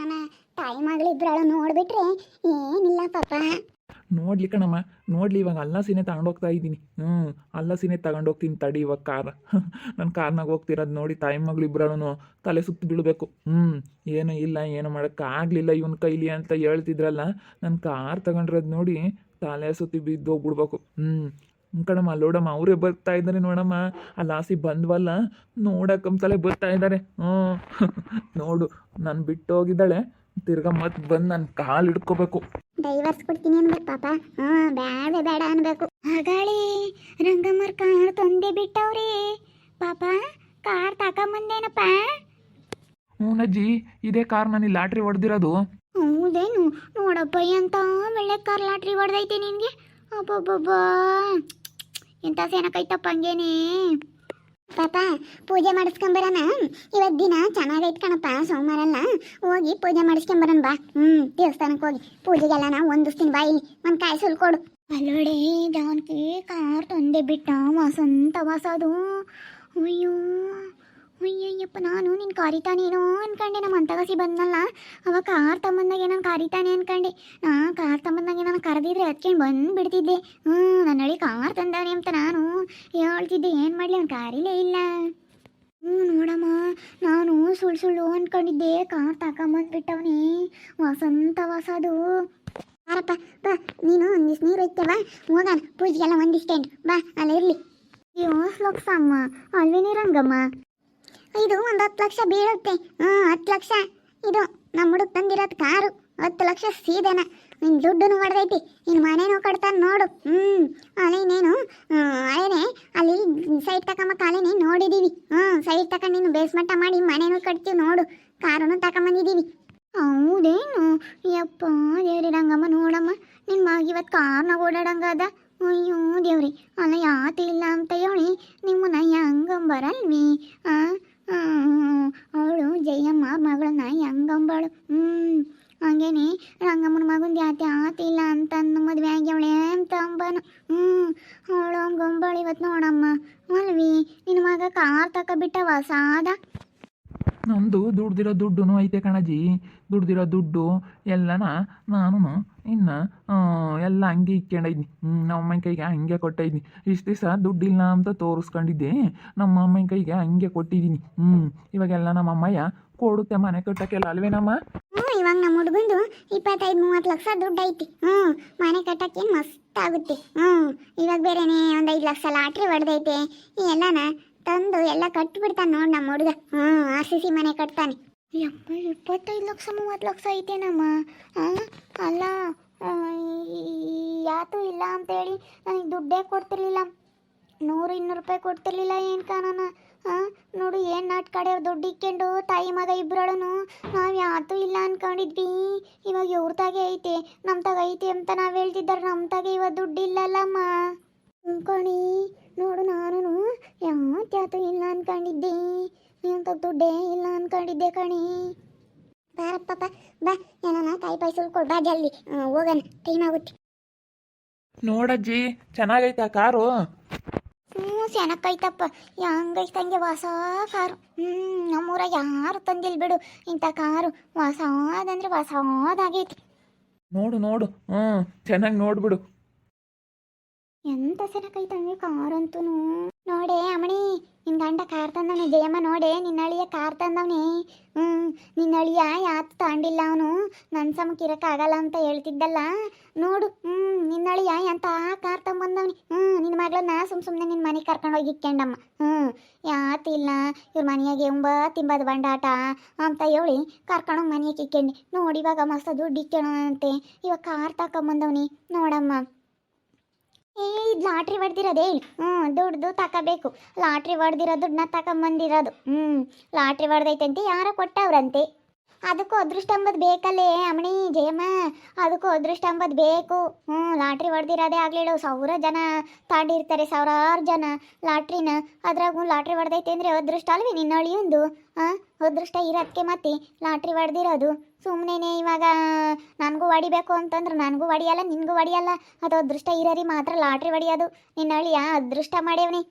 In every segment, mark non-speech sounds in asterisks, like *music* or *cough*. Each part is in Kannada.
ನನ್ನ ತಾಯಿ ಮಗಳಿಬ್ರಾಳು ನೋಡ್ಬಿಟ್ರೆ ಏನಿಲ್ಲ ಪಾಪ. ನೋಡ್ಲಿ ಕಣಮ್ಮ, ನೋಡ್ಲಿ, ಇವಾಗ ಅಲ್ಲ ಸೀನೆ ತಗೊಂಡೋಗ್ತಾ ಇದ್ದೀನಿ. ಹ್ಞೂ ಅಲ್ಲ ಸೀನೆ ತಗೊಂಡೋಗ್ತೀನಿ ತಡಿ ಇವಾಗ ಕಾರ್. *laughs* ನನ್ನ ಕಾರ್ನಾಗ ಹೋಗ್ತಿರೋದು ನೋಡಿ ತಾಯಿ ಮಗಳು ಇಬ್ಬರೂ ತಲೆ ಸುತ್ತು ಬೀಳಬೇಕು. ಹ್ಞೂ ಏನು ಇಲ್ಲ, ಏನು ಮಾಡೋಕ್ಕಾಗಲಿಲ್ಲ ಇವನ್ ಕೈಲಿ ಅಂತ ಹೇಳ್ತಿದ್ರಲ್ಲ ನನ್ನ ಕಾರ್ ತಗೊಂಡಿರೋದು ನೋಡಿ ತಲೆ ಸುತ್ತಿ ಬಿದ್ದೋಗ್ಬಿಡ್ಬೇಕು ಹ್ಮ್ ಕಣಮ್ಮ ಅಲ್ಲೋಡಮ್ಮ ಅವರೇ ಬರ್ತಾ ಇದ್ದಾರೆ ನೋಡಮ್ಮ. ಆ ಲಾಸಿ ಬಂದ್ವಲ್ಲ ನೋಡಕ್ಕಂತಲೇ ಬರ್ತಾ ಇದ್ದಾರೆ. ಹ್ಞೂ. ನೋಡು ನಾನು ಬಿಟ್ಟು ಹೋಗಿದ್ದಾಳೆ ತಿರ್ಗಾ ಮತ್ತೆ ಬಂದು ನನ್ನ ಕಾಲು ಹಿಡ್ಕೋಬೇಕು. ಡೈವರ್ಸ್ ಕೊಡ್ತೀನಿ ಅನ್ಬೇಕು ಪಾಪ. ಹಾ ಬೇಡ ಬೇಡ ಅನ್ಬೇಕು. ಹಾಗಾಳಿ ರಂಗಮ್ಮರ್ ಕಾರ್ ತಂದೆ ಬಿಟ್ಟವ್ರಿ. ಪಾಪ ಕಾರ್ ತಕೊಂಬಂದೇನಪ್ಪ? ಹ್ಞೂನಜ್ಜಿ ಇದೇ ಕಾರ್ ನಾನು ಲಾಟ್ರಿ ಹೊಡೆದಿರೋದು. ಹೌದೇನು? ನೋಡಪ್ಪ ಎಂತ ಒಳ್ಳೆ ಕಾರ್ ಲಾಟ್ರಿ ಹೊಡೆದೈತೆ ನಿನ್ಗೆ. ಅಬ್ಬಬ್ಬಬ್ಬಾ. ಎಂತ ಸೇನಕೈತಪ್ಪ ಹಂಗೇನೆ. ಪಾಪ, ಪೂಜೆ ಮಾಡಿಸ್ಕೊಂಬರೋಣ ಇವತ್ತು ದಿನ ಚೆನ್ನಾಗೈತ್ ಕಣಪ್ಪ ಸೋಮವಾರ ಅಲ್ಲ ಹೋಗಿ ಪೂಜೆ ಮಾಡಿಸ್ಕೊಂಬರೋಣ ಬಾ. ಹ್ಞೂ ದೇವಸ್ಥಾನಕ್ಕೆ ಹೋಗಿ. ಪೂಜೆಗೆಲ್ಲ ನಾವು ಒಂದಿಸ್ತೀನಿ ಬಾ ಇಲ್ಲಿ. ಒಂದು ಕಾಯಿ ಸುಲ್ ಕೊಡು. ಅಲ್ಲೋಡೆ, ಜಾನಕಿ, ಕಾರ್ ತಂದೆ ಬಿಟ್ಟ, ವಸಂತ, ವಾಸದು. ಅಯ್ಯೋ, ಅಯ್ಯಯ್ಯಪ್ಪ, ನಾನು ನಿನ್ನ ಕರಿತಾನೇನೋ ಅನ್ಕಂಡೆ, ನಮ್ಮ ಅಂತಗಸಿ ಬಂದ್ನಲ್ಲ. ಅವ ಕಾರ್ ತಮ್ಮಂದಾಗೆ ನಾನು ಕರಿತಾನೆ ಅನ್ಕಂಡೆ. ನಾ ಕಾರ್ ತಮ್ಮಂದಾಗೆ ನಾನು ಕರೆದಿದ್ರೆ ಹತ್ಕೊಂಡು ಬಂದು ಬಿಡ್ತಿದ್ದೆ ಹ್ಞೂ ನನ್ನ ಹಳಿ ಕಾರ್ ತಂದಾನೆ ಅಂತ ನಾನು ಹೇಳ್ತಿದ್ದೆ. ಏನು ಮಾಡಲಿ, ಅವ್ನು ಕಾರಿಲೇ ಇಲ್ಲ. ಹ್ಞೂ ನೋಡಮ್ಮ, ನಾನು ಸುಳ್ಳು ಸುಳ್ಳು ಅನ್ಕೊಂಡಿದ್ದೆ. ಕಾರ್ ತಗೊಂಬಂದ್ಬಿಟ್ಟವನೇ ವಸಂತ ವಸದು ಯಾರಪ್ಪ, ಬಾ, ನೀನು ಒಂದಿಷ್ಟು ನೀರು ಐತವ ಹೋಗೋಣ, ಪೂಜೆಗೆಲ್ಲ ಒಂದಿಷ್ಟು ಬಾ ಅಲ್ಲಿರಲಿ ಅಯ್ಯೋ ಲಕ್ಷಮ್ಮ ಅಲ್ವೇನೇ ರಂಗಮ್ಮ? ಇದು ಒಂದು ಹತ್ತು ಲಕ್ಷ ಬೀಳುತ್ತೆ. ಹ್ಞೂ ಹತ್ತು ಲಕ್ಷ. ಇದು ನಮ್ಮ ಹುಡುಗ ತಂದಿರೋದು ಕಾರು. ಹತ್ತು ಲಕ್ಷ ಸೀದನ. ನಿನ್ನ ದುಡ್ಡು ಹೊಡೆದೈತಿ. ನಿನ್ನ ಮನೇನೂ ಕಟ್ತಾನೆ ನೋಡು. ಹ್ಞೂ ನೀನು ಅಲ್ಲೇನೆ, ಅಲ್ಲಿ ಸೈಟ್ ತಕೊಂಬ ಕಾಲೇನೆ ನೋಡಿದೀವಿ. ಹ್ಞೂ ಸೈಟ್ ತಕೊಂಡು ನೀನು ಬೇಸ್ಮಟ್ಟ ಮಾಡಿ ಮನೇನೂ ಕಟ್ತೀವಿ ನೋಡು. ಕಾರನ್ನು ತಕೊಂಬಂದಿದ್ದೀವಿ ಹೌದೇನು? ಯಪ್ಪ, ದೇವ್ರಿ, ರಂಗಮ್ಮ, ನೋಡಮ್ಮ ನಿನ್ನ ಮಗ ಇವತ್ತು ಕಾರ್ನಾಗ ಓಡಾಡಂಗದ. ಅಯ್ಯೋ, ದೇವ್ರಿ, ಅಲ್ಲ ಯಾತಿ ಇಲ್ಲ ಅಂತ ಹೇಳಿ ನಿಮ್ಮನ್ನ ಹೆಂಗಂಬರಲ್ವಿ ಆ? ಅವಳು ಜಯಮ್ಮ ಮಗಳನ್ನ ಹೆಂಗಂಬಳು? ಹ್ಞೂ ಹಂಗೇನೆ, ರಂಗಮ್ಮನ ಮಗಂದು ಯಾತಿ ಆತಿಲ್ಲ ಅಂತ ಅಂದು ಮದುವೆ ಆಗ್ಯವಳೆ ಅಂತ ಅಂಬನು. ಹ್ಞೂ ಅವಳು ಹಂಗಂಬಳು ಇವತ್ತು ನೋಡಮ್ಮ. ಅಲ್ವಿ ನಿನ್ನ ಮಗ ಕಾರ್ ತಕ ಸಾದ? ನಮ್ಮದು ದುಡ್ದಿರೋ ದುಡ್ಡು ಐತೆ ಕಣಜಿ. ದುಡ್ದಿರೋ ದುಡ್ಡು ಎಲ್ಲನ ನಾನು ಇನ್ನು ಎಲ್ಲ ಹಂಗೆ ಇಕ್ಕೊಂಡಿದ್ನಿ ನಮ್ಮ ಅಮ್ಮನ ಕೈಗೆ ಹಂಗೆ ಕೊಟ್ಟಿದ್ನಿ ಇಷ್ಟು ದಿವಸ ದುಡ್ಡಿಲ್ಲ ಅಂತ ತೋರಿಸ್ಕೊಂಡಿದ್ದೆ. ನಮ್ಮ ಅಮ್ಮನ ಕೈಗೆ ಹಂಗೆ ಕೊಟ್ಟಿದ್ದೀನಿ. ಹ್ಞೂ ಇವಾಗೆಲ್ಲ ನಮ್ಮ ಅಮ್ಮಯ್ಯ ಕೊಡುತ್ತೆ ಮನೆ ಕಟ್ಟಕ್ಕೆಲ್ಲ ಅಲ್ವೇನಮ್ಮ ಹ್ಞೂ ಇವಾಗ ನಮ್ಮ ಹುಡುಗಂದು ಇಪ್ಪತ್ತೈದು, ಮೂವತ್ತು ಲಕ್ಷ ದುಡ್ಡು ಐತಿ. ಹ್ಞೂ ಮನೆ ಕಟ್ಟಕ್ಕೆ ಮಸ್ತ್ ಆಗುತ್ತೆ. ಹ್ಞೂ ಇವಾಗ ಬೇರೆನೇ ಒಂದು ಐದು ಲಕ್ಷ ಲಾಟ್ರಿ ಹೊಡೆದೈತೆ. ಎಲ್ಲನ ತಂದು ಎಲ್ಲ ಕಟ್ಬಿಡ್ತಾನೆ ನೋಡಿ ನಮ್ಮ ಹುಡುಗ. ಹ್ಞೂ, ಆರ್ ಸಿ ಸಿ ಮನೆ ಕಟ್ತಾನೆ. ಯಪ್ಪ, ಇಪ್ಪತ್ತೈದು ಲಕ್ಷ, ಮೂವತ್ತು ಲಕ್ಷ ಐತೇನಮ್ಮ? ಅಲ್ಲ ಯಾತು ಇಲ್ಲ ಅಂತೇಳಿ ನನಗೆ ದುಡ್ಡೇ ಕೊಡ್ತಿರ್ಲಿಲ್ಲ. ನೂರು, ಇನ್ನೂರು ರೂಪಾಯಿ ಕೊಡ್ತಿರ್ಲಿಲ್ಲ ಏನು ಕಾಣನ ಹಾಂ ನೋಡು, ಏನು ಕಡೆ ದುಡ್ಡು ಇಕ್ಕೊಂಡು, ತಾಯಿ, ಮಗ ಇಬ್ಬರೊಳನು ನಾವು ಯಾತು ಇಲ್ಲ ಅನ್ಕೊಂಡಿದ್ವಿ. ಇವಾಗ ಇವ್ರದಾಗೆ ಐತೆ ನಮ್ಮ ತಾಗ ಐತೆ ಅಂತ ನಾವು ಹೇಳ್ತಿದ್ದಾರೆ, ನಮ್ ತಾಗೆ ಇವಾಗ ದುಡ್ಡು ಇಲ್ಲಲ್ಲಮ್ಮ. ಅನ್ಕೊಣಿ ನೋಡು ನಾನು ಯಾತ್ಯಾತು ಇಲ್ಲ ಅನ್ಕೊಂಡಿದ್ದೆ? ಅಂತ ದುಡ್ಡೇ ಇಲ್ಲ ಅನ್ಕೊಂಡಿದ್ದೆ ಕಣಿ. ಬಾರಪ್ಪ ಬಾ ಏನಾನ ಕಾಯಿ ಪಾಯಿ ಸುಲ್ಕೊಡ್ ಬಾ ಜಲ್ದಿ. ಹೋಗಣ ಹೋಗೋಣ. ಟೈಮ್ ಆಗುತ್ತೆ. ನೋಡಜ್ಜಿ ಚೆನ್ನಾಗೈತಾ ಕಾರು? ಹ್ಞೂ ಸೆನಕ್ಕೈತಪ್ಪ ಹೆಂಗೈತಂಗೆ ಹೊಸ ಕಾರು. ಹ್ಞೂ ನಮ್ಮೂರ ಯಾರು ತಂದಿಲ್ ಬಿಡು. ಇಂಥ ಕಾರು ಹೊಸಾದಂದ್ರೆ ಹೊಸಾದಾಗೈತಿ ನೋಡು ನೋಡು. ಹ್ಞೂ ಚೆನ್ನಾಗಿ ನೋಡ್ಬಿಡು. ಎಂತ ಕಾರ್ ಕಾರಂತೂ ನೋಡೇ ಅಮ್ಮಣಿ ನಿನ್ನ ಗಂಡ ಕಾರ್ ತಂದವನೇ, ಜಯಮ್ಮ ನೋಡೆ, ನಿನ್ನ ಅಳಿಯ ಕಾರ್ ತಂದವನೆ. ಹ್ಞೂ ನಿನ್ನ ಅಳಿಯ ಯಾತ್ ತಾಂಡಿಲ್ಲ ಅವನು. ನನ್ನ ಆಗಲ್ಲ ಅಂತ ಹೇಳ್ತಿದ್ದಲ್ಲ. ನೋಡು ಹ್ಞೂ ನಿನ್ನ ಅಳಿಯ ಎಂತ ಕಾರ್ ತಂಬಂದವನಿ ಹ್ಞೂ ನಿನ್ನ ಮಗಳನ್ನ ಸುಮ್ ಸುಮ್ಮನೆ ನಿನ್ನ ಮನೆಗೆ ಕರ್ಕೊಂಡು ಹೋಗಿ ಇಕ್ಕಂಡಮ್ಮ. ಹ್ಞೂ ಯಾತಿಲ್ಲ ಇವ್ರ ಮನೆಯಾಗೆ ಉಂಬ ತಿಂಬದ ಬಂಡಾಟ ಅಂತ ಹೇಳಿ ಕರ್ಕೊಂಡೋಗಿ ಮನೆಗೆ ಇಕ್ಕೊಂಡಿ. ನೋಡಿ ಇವಾಗ ಮಸ್ತ್ ದುಡ್ಡು ಇಕ್ಕೋಣಂತೆ ಇವಾಗ ಕಾರ್ ತಕೊಂಬಂದವನಿ ನೋಡಮ್ಮ. ಏ, ಇದು ಲಾಟ್ರಿ ಹೊಡ್ದಿರೋದೇ ಹ್ಞೂ ದುಡ್ದು ತಗೋಬೇಕು ಲಾಟ್ರಿ ಹೊಡ್ದಿರೋ ದುಡ್ಡನ್ನ ತಗೊಂಬಂದಿರೋದು ಹ್ಞೂ ಲಾಟ್ರಿ ಅಂತ ಯಾರೋ ಕೊಟ್ಟವ್ರಂತೆ. ಅದಕ್ಕೂ ಅದೃಷ್ಟ ಅಂಬದು ಬೇಕಲ್ಲೇ ಅಮಣಿ ಜಯಮ್ಮ. ಅದಕ್ಕೂ ಅದೃಷ್ಟ ಅಂಬದು ಬೇಕು. ಹ್ಞೂ, ಲಾಟ್ರಿ ಹೊಡೆದಿರೋದೇ ಆಗಲಿಲ್ಲ ಸಾವಿರ ಜನ ತಾಂಡಿರ್ತಾರೆ, ಸಾವಿರಾರು ಜನ ಲಾಟ್ರಿನ. ಅದ್ರಾಗೂ ಲಾಟ್ರಿ ಹೊಡೆದೈತೆ ಅಂದರೆ ಅದೃಷ್ಟ ಅಲ್ವಿ ನಿನ್ನ ಅಳಿಯೊಂದು? ಹಾಂ ಅದೃಷ್ಟ ಇರೋದಕ್ಕೆ ಮತ್ತೆ ಲಾಟ್ರಿ ಹೊಡೆದಿರೋದು? ಸುಮ್ಮನೆ ಇವಾಗ ನನಗೂ ಹೊಡಿಬೇಕು ಅಂತಂದ್ರೆ ನನಗೂ ಹೊಡಿಯಲ್ಲ, ನಿನಗೂ ಹೊಡಿಯಲ್ಲ. ಅದು ಅದೃಷ್ಟ ಇರೋರಿ ಮಾತ್ರ ಲಾಟ್ರಿ ಹೊಡಿಯೋದು. ನಿನ್ನ ಅಳಿಯ ಅದೃಷ್ಟ ಮಾಡ್ಯವನಿ.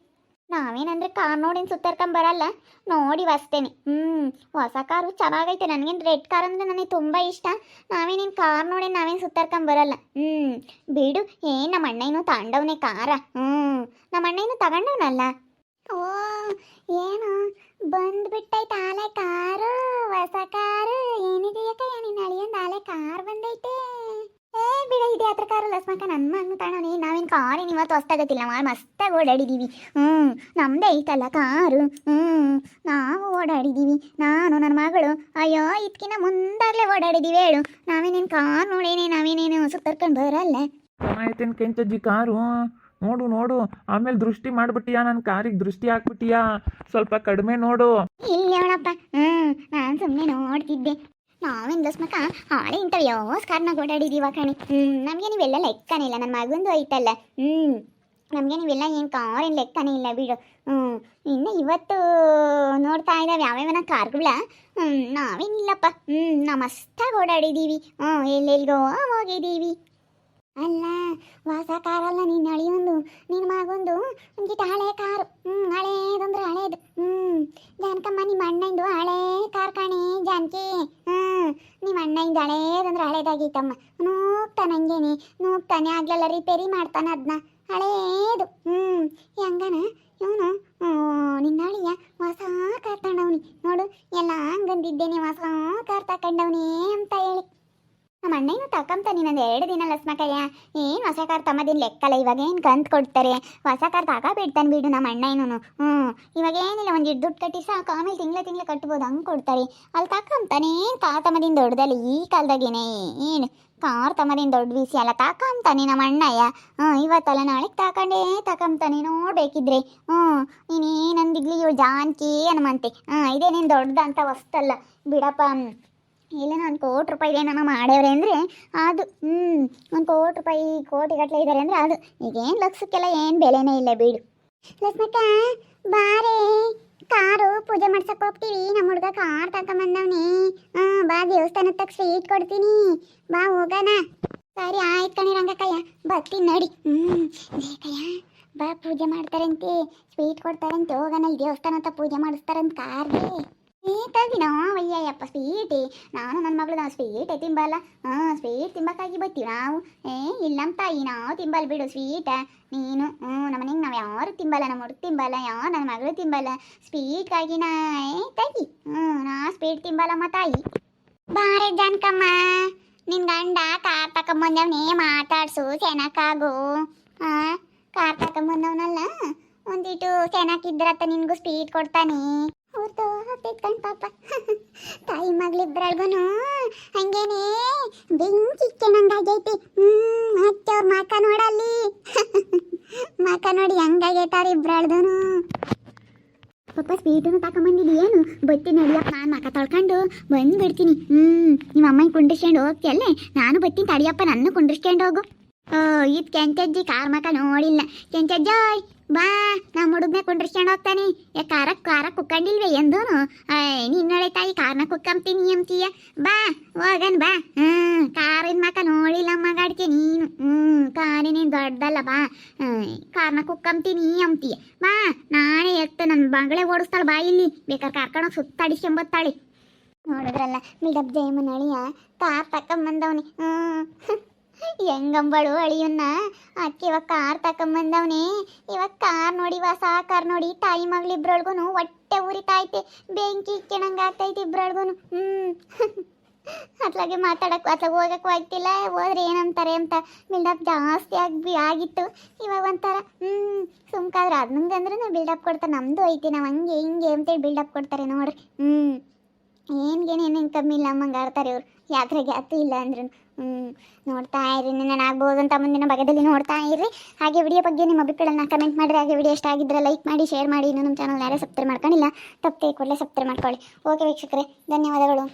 ನಾವೇನಂದ್ರೆ ಕಾರ್ ನೋಡಿ ಸುತ್ತರ್ಕೊಂಡ್ ಬರಲ್ಲ. ನೋಡಿ ಬಸ್ತೇನೆ ಹ್ಮ್, ಹೊಸ ಕಾರು ಚೆನ್ನಾಗೈತೆ. ನನಗೇನು ರೆಡ್ ಕಾರ್ ಅಂದ್ರೆ ನನಗೆ ತುಂಬಾ ಇಷ್ಟ. ನಾವೇನೇನು ಕಾರ್ ನೋಡಿ ನಾವೇನು ಸುತ್ತರ್ಕೊಂಡ್ ಬರಲ್ಲ. ಹ್ಮ್, ಬಿಡು. ಏ ನಮ್ಮ ಅಣ್ಣ ಏನು ತಗೊಂಡವನೇ ಕಾರ. ಹ್ಮ್ ನಮ್ಮ ಅಣ್ಣ ಏನು ತಗೊಂಡವನಲ್ಲ. ಓ, ಏನು ಬಂದ್ಬಿಟ್ಟೈತೆ ಆಲೆ ಕಾರು. ಹೊಸ ಕಾರು. ಏನಿದೆಯಕ್ಕ? ನಿನ್ನ ಅಳಿಯಂದ ಆಲೆ ಕಾರ್ ಬಂದೈತೆ. ಏ ಬಿಡ ಇದೆ ಹತ್ರ ಕಾರಲ್ಲ ಅಸ್ಮಾಕ? ನನ್ನ ಮಗನು ತಾಣನಿ ನಾವೇನು ಕಾರಿನ ಇವತ್ತು ಹೊಸ್ತಾಗತ್ತಿಲ್ಲ ಮಾ ಮಸ್ತಾಗಿ ಓಡಾಡಿದೀವಿ. ಹ್ಞೂ ನಮ್ದೇ ಐತಲ್ಲ ಕಾರು. ಹ್ಞೂ ನಾವು ಓಡಾಡಿದೀವಿ. ನಾನು ನನ್ನ ಮಗಳು ಅಯ್ಯೋ ಇದಕ್ಕಿಂತ ಮುಂದಾಗಲೇ ಓಡಾಡಿದೀವಿ ಹೇಳು. ನಾವೇನೇನು ಕಾರ್ ನೋಡೇನೆ ನಾವೇನೇನು ಸುತ್ತರ್ಕೊಂಡು ಬರಲ್ಲ? ಚೆನ್ನಾಗೈತೇನು ಕೆಂಚಜ್ಜಿ ಕಾರು? ನೋಡು ನೋಡು ಆಮೇಲೆ ದೃಷ್ಟಿ ಮಾಡ್ಬಿಟ್ಟಿಯಾ ನನ್ನ ಕಾರಿಗೆ ದೃಷ್ಟಿ ಹಾಕ್ಬಿಟ್ಟಿಯಾ? ಸ್ವಲ್ಪ ಕಡಿಮೆ ನೋಡು. ಇಲ್ಲ ಹೇಳಪ್ಪ ಹ್ಞೂ ನಾನು ಸುಮ್ಮನೆ ನೋಡ್ತಿದ್ದೆ. ನಾವೇನು ದಸ್ಮಕ ಹಾಳೆ ಇಂಥವು ಯಾವ ಕಾರ್ನಾಗ ಓಡಾಡಿದೀವ ಕಣಿ. ಹ್ಞೂ ನಮಗೆ ನೀವೆಲ್ಲ ಲೆಕ್ಕನೇ ಇಲ್ಲ. ನನ್ನ ಮಗಂದು ಐತಲ್ಲ. ಹ್ಞೂ ನಮಗೆ ನೀವೆಲ್ಲ ಏನು ಕಾರೇನು ಲೆಕ್ಕನೇ ಇಲ್ಲ ಬಿಡು. ಹ್ಞೂ ಇನ್ನು ಇವತ್ತು ನೋಡ್ತಾ ಇದ್ದಾವೆ ಯಾವ್ಯಾವನ ಕಾರ್ಗಳ. ಹ್ಞೂ ನಾವೇನಿಲ್ಲಪ್ಪ ಹ್ಞೂ ನಾವು ಮಸ್ತಾಗಿ ಓಡಾಡಿದ್ದೀವಿ ಹ್ಞೂ ಎಲ್ಲೆಲ್ಗೋ ಹೋಗಿದ್ದೀವಿ ಅಲ್ಲ ವಾಸ ಕಾರಲ್ಲ ನಿನ್ನ ಅಳಿಯೊಂದು. ನಿನ್ನ ಮಗೊಂದು ಒಂದಿಟ್ಟು ಹಳೆ ಕಾರು. ಹ್ಞೂ ಹಳೇದಂದ್ರೆ ಹಳೇದು. ಹ್ಞೂ ಜಾನಕಮ್ಮ ನಿಮ್ಮ ಅಣ್ಣಂದು ಹಳೇ ಕಾರ್ ಕಾಣೆ, ಜಾನಕಿ. ಹ್ಞೂ ನಿಮ್ಮ ಅಣ್ಣ ಹಿಂದೆ ಹಳೇದಂದ್ರೆ ಹಳೇದಾಗೈತಮ್ಮ ನೂಗ್ತಾನೆ ಹಂಗೇನೆ ನೂಗ್ತಾನೆ ಆಗ್ಲೆಲ್ಲ ರಿಪೇರಿ ಮಾಡ್ತಾನೆ ಅದನ್ನ ಹಳೇದು. ಹ್ಞೂ ಹೆಂಗನ ಇವನು ನಿನ್ನ ಅಳಿಯ ಹೊಸ ಕಾರ್ ತಗೊಂಡವ್ನಿ ನೋಡು, ಎಲ್ಲ ಹಂಗಂದಿದ್ದೇನೆ ಹೊಸ ಕಾರ್ ತಗೊಂಡವ್ನೇ ಅಂತ ಹೇಳಿ. ನಮ್ಮ ಅಣ್ಣೇನು ತಕೊಂತಾನೆ, ಇನ್ನೊಂದು ಎರಡು ದಿನ ಲಸ್ಮಕಯ್ಯ ಏನು ಹೊಸ ಕಾರ್ ತಮ್ಮದಿನ ಲೆಕ್ಕಲ್ಲ, ಇವಾಗ ಏನು ಕಂತು ಕೊಡ್ತಾರೆ? ಹೊಸ ಕಾರ್ ತಗೊಬಿಡ್ತಾನೆ ಬಿಡು ನಮ್ಮ ಅಣ್ಣೇನು ಹ್ಞೂ, ಇವಾಗ ಏನಿಲ್ಲ, ಒಂದು ದುಡ್ಡು ಕಟ್ಟಿ ಸಾಕು. ಆಮೇಲೆ ತಿಂಗಳ ತಿಂಗಳ ಕಟ್ಬೋದು, ಹಂಗೆ ಕೊಡ್ತಾರೆ. ಅಲ್ಲಿ ತಕೊಂತಾನೆ, ಏನು ಕಾರ್ ತಮ್ಮದಿನ ದೊಡ್ಡದಲ್ಲಿ? ಈ ಕಾಲದಾಗೇನೆ, ಏನು? ಕಾರ್ ತಮ್ಮದಿನ ದೊಡ್ಡ ಬಿಸಿ ಅಲ್ಲ, ತಕೊಂತಾನೆ ನಮ್ಮ ಅಣ್ಣಯ್ಯ. ಹ್ಞೂ, ಇವತ್ತಲ್ಲ ನಾಳೆಗೆ ತಕೊಂಡೇ ತಕೊಂತಾನೆ, ನೋಡ್ಬೇಕಿದ್ರೆ. ಹ್ಞೂ ನೀನೇನಂದಿಗ್ಲಿ ಇವ್ ಜಾನ್ಕಿ ಹನುಮಂತೆ. ಹಾಂ ಇದೇನೇನು ದೊಡ್ಡದಂತ ವಸ್ತಲ್ಲ ಬಿಡಪ್ಪ ಇಲ್ಲ ಒಂದು ಕೋಟಿ ರೂಪಾಯಿ ಇದೆ ನಮ್ಮ ಮಾಡೇವ್ರೆ ಅಂದರೆ ಅದು ಹ್ಞೂ ಒಂದು ಕೋಟಿ ರೂಪಾಯಿ ಕೋಟಿ ಗಟ್ಟಲೆ ಇದ್ದಾರೆ ಅಂದರೆ ಅದು. ಈಗೇನು ಲಕ್ಷಕ್ಕೆಲ್ಲ ಏನು ಬೆಲೆನೇ ಇಲ್ಲ ಬಿಡು. ಲಕ್ಷ್ಮಕ್ಕ, ಬಾರೆ, ಕಾರು ಪೂಜೆ ಮಾಡ್ಸಕ್ ಹೋಗ್ತೀವಿ. ನಮ್ಮ ಹುಡುಗ ಕಾರ್ ತಗೊಂಬಂದವ್ನಿ ಹಾಂ ಬಾ ದೇವಸ್ಥಾನದ ತಕ್ಕ ಸ್ವೀಟ್ ಕೊಡ್ತೀನಿ. ಬಾ ಹೋಗೋಣ. ಸರಿ ಆಯ್ತು ಕಣಿ ರಂಗಕ್ಕಯ್ಯ. ಬರ್ತೀನಿ ನಡಿ. ಹ್ಞೂ ಬಾ ಪೂಜೆ ಮಾಡ್ತಾರಂತೆ. ಸ್ವೀಟ್ ಕೊಡ್ತಾರಂತೆ. ಹೋಗೋಣ ಈ ದೇವಸ್ಥಾನ ಹತ್ರ ಪೂಜೆ ಮಾಡಿಸ್ತಾರಂತ ಕಾರ್ಗೆ. ಸ್ವೀಟಾಗಿ ಅಯ್ಯಯ್ಯಪ್ಪ ಸ್ವೀಟ್ ನಾನು ನನ್ನ ಮಗಳು ನಾವು ಸ್ವೀಟ್ ತಿಂಬಲ್ಲ. ಸ್ವೀಟ್ ತಿಂಬಕ್ಕಾಗಿ ಬರ್ತೀವಿ ನಾವು. ಏ, ಇಲ್ಲ ನಮ್ಮ ತಾಯಿ, ನಾವು ತಿಂಬಲ್ಲ ಬಿಡು ಸ್ವೀಟ ನೀನು, ಹ್ಞೂ ನಮ್ಮನೆಗೆ ನಾವು ಯಾರು ತಿಂಬಲ್ಲ, ನಮ್ಮ ತಿಂಬಲ್ಲ, ಯಾರು ನನ್ನ ಮಗಳು ತಿಂಬಲ್ಲ. ಸ್ವೀಟ್ಗಾಗಿ ನಾ, ಏ, ತಾಯಿ. ಹ್ಞೂ, ನಾ ಸ್ವೀಟ್ ತಿಂಬಲ್ಲಮ್ಮ ತಾಯಿ. ಬಾರೆ ಜಾನ್ಕಮ್ಮ, ನಿನ್ ಗಂಡ ಕಾರ್ ತಕೊಂಬಂದವನೇ ಮಾತಾಡ್ಸು ಚೆನ್ನಾಗಾಗು ಹಾಂ ಕಾರ್ ತಕೊಂಬಂದವನಲ್ಲ ಒಂದಿಟ್ಟು ಚೆನ್ನಾಗಿದ್ರತ್ತ ನಿನ್ಗೂ ಸ್ಪೀಡ್ ಕೊಡ್ತಾನೆ. ಅವ್ರದ್ದು ಹತ್ತೈದು ಕಣ್ ಪಾಪ. *laughs* ತಾಯಿ ಮಗಳಿಬ್ರಳ್ಗುನು ಹಂಗೇನೆ ಬೆಂಕಿ ಕೆಣಂಗಾಗೈತಿ. ಹ್ಮ್, ಮತ್ತೆ ಅವ್ರ ಮಾಕ ನೋಡಲ್ಲಿ. *laughs* ಮಾಕ ನೋಡಿ ಹಂಗಾಗೈತಾರ ಇಬ್ರಳ್ದುನು ಪಾಪ ಸ್ವೀಟನ್ನು ತಕೊಂಬಂದಿದ್ದು, ಏನು? ಬತ್ತಿ ನಡಿಯಪ್ಪ ನಾನು ಮಕ ತೊಳ್ಕೊಂಡು ಬಂದ್ಬಿಡ್ತೀನಿ. ಹ್ಞೂ ನಿಮ್ಮ ಅಮ್ಮನ ಕುಂಡಿಸ್ಕೊಂಡು ಹೋಗ್ತಿಯಲ್ಲೇ ನಾನು ಬತ್ತೀನಿ ತಡಿಯಪ್ಪ ನನ್ನ ಕುಂಡಿಸ್ಕೊಂಡು ಹೋಗು. ಓ, ಇದು ಕೆಂಚಜ್ಜಿ ಕಾರ್ ಮಕ ನೋಡಿಲ್ಲ. ಕೆಂಚಜ್ಜಾಯ್! ಬಾ ನಮ್ಮ ಹುಡುಗನ ಕುಂಡ್ರಿಸ್ಕೊಂಡು ಹೋಗ್ತಾನೆ. ಏ, ಕಾರ ಕಾರ ಕುಕ್ಕಂಡಿಲ್ವೇ ಎಂದು ನಿನ್ನಳೆ ತಾಯಿ ಕಾರ್ನ ಕುಕ್ಕಂತೀನಿ ಅಂತೀಯ ಬಾ, ಹೋಗನ್ ಬಾ. ಹ್ಮ್, ಕಾರಿನ ಮಕ ನೋಡಿಲ್ಲ ಮಗಾಡ್ಕೆ ನೀನು. ಹ್ಮ್ ಕಾರಿನೇನು ದೊಡ್ಡಲ್ಲ ಬಾ. ಕಾರ್ನ ಕುಕ್ಕಂತೀನಿ ಅಂತೀಯ ಬಾ, ನಾನೇ ಎತ್ತ ನನ್ನ ಬಂಗಳೆ ಓಡಿಸ್ತಾಳೆ ಬಾ ಇಲ್ಲಿ. ಬೇಕಾದ್ರೆ ಕರ್ಕೊಂಡು ಸುತ್ತಾಡಿಸ್ಕೊಂಬತ್ತಾಳೆ. ನೋಡಿದ್ರಲ್ಲ ಮಿಡಬ್ ಜಯಮ್ಮನಳಿಯ ಕಾರ್ ತಕೊಂಬಂದವನಿ. ಹ್ಮ್. ಹೆಂಗಂಬಳು ಅಳಿಯನ್ನ? ಅಕ್ಕಿ ಇವಾಗ ಕಾರ್ ತಕೊಂಬಂದವನೇ. ಇವಾಗ ಕಾರ್ ನೋಡಿ, ಹೊಸ ಕಾರ್ ನೋಡಿ, ತಾಯಿ ಮಗಳಿಬ್ರೊಳ್ಗೂ ಹೊಟ್ಟೆ ಉರಿತೈತೆ ಬೆಂಕಿ ಕೆಣಂಗ ಆಗ್ತೈತೆ ಇಬ್ರೊಳ್ಗೂ ಹ್ಮ್. ಅತ್ಲಾಗೆ ಮಾತಾಡಕ್ ಅತ್ಲಾಗ ಹೋಗಕ್ ಹೋಗ್ತಿಲ್ಲ. ಹೋದ್ರೆ ಏನಂತಾರೆ ಅಂತ ಬಿಲ್ಡಪ್ ಜಾಸ್ತಿ ಆಗಿ ಆಗಿತ್ತು. ಇವಾಗ ಒಂಥರ, ಹ್ಮ್. ಸುಮ್ಕಾದ್ರೆ ಬಿಲ್ಡ್ ಬಿಲ್ಡಪ್ ಕೊಡ್ತಾರೆ. ನಮ್ದು ಐತಿ, ನಾವು ಹಂಗೆ ಹಿಂಗೆ ಅಂತೇಳಿ ಬಿಲ್ಡಪ್ ಕೊಡ್ತಾರೆ ನೋಡ್ರಿ. ಹ್ಮ್. ಏನ್ಗೇನು ಏನೇನು ಕಮ್ಮಿ ಇಲ್ಲ, ಅಮ್ಮಂಗೆ ಆಡ್ತಾರೆ ಇವ್ರು. ಯಾತ್ರೆಗೆ ಹತ್ತು ಇಲ್ಲ ಅಂದ್ರು ನೋಡ್ತಾ ಇರಿ ನಾನು ಆಗ್ಬೋದು ಅಂತ ಮುಂದಿನ ಭಾಗದಲ್ಲಿ ನೋಡ್ತಾ ಇರಿ. ಹಾಗೆ ವಿಡಿಯೋ ಬಗ್ಗೆ ನಿಮ್ಮ ಅಭಿಪ್ರಾಯನ ಕಮೆಂಟ್ ಮಾಡಿರಿ ಹಾಗೆ ವಿಡಿಯೋ ಇಷ್ಟ ಆಗಿದ್ರೆ ಲೈಕ್ ಮಾಡಿ ಶೇರ್ ಮಾಡಿ. ಇನ್ನೂ ನಮ್ಮ ಚಾನಲ್ ಯಾರೇ ಸಬ್ಸ್ಕ್ರೈಬ್ ಮಾಡ್ಕೊಂಡಿಲ್ಲ, ತಪ್ಪದೆ ಕೂಡಲೇ ಸಬ್ಸ್ಕ್ರೈಬ್ ಮಾಡ್ಕೊಳ್ಳಿ. ಓಕೆ ವೀಕ್ಷಕರೇ, ಧನ್ಯವಾದಗಳು.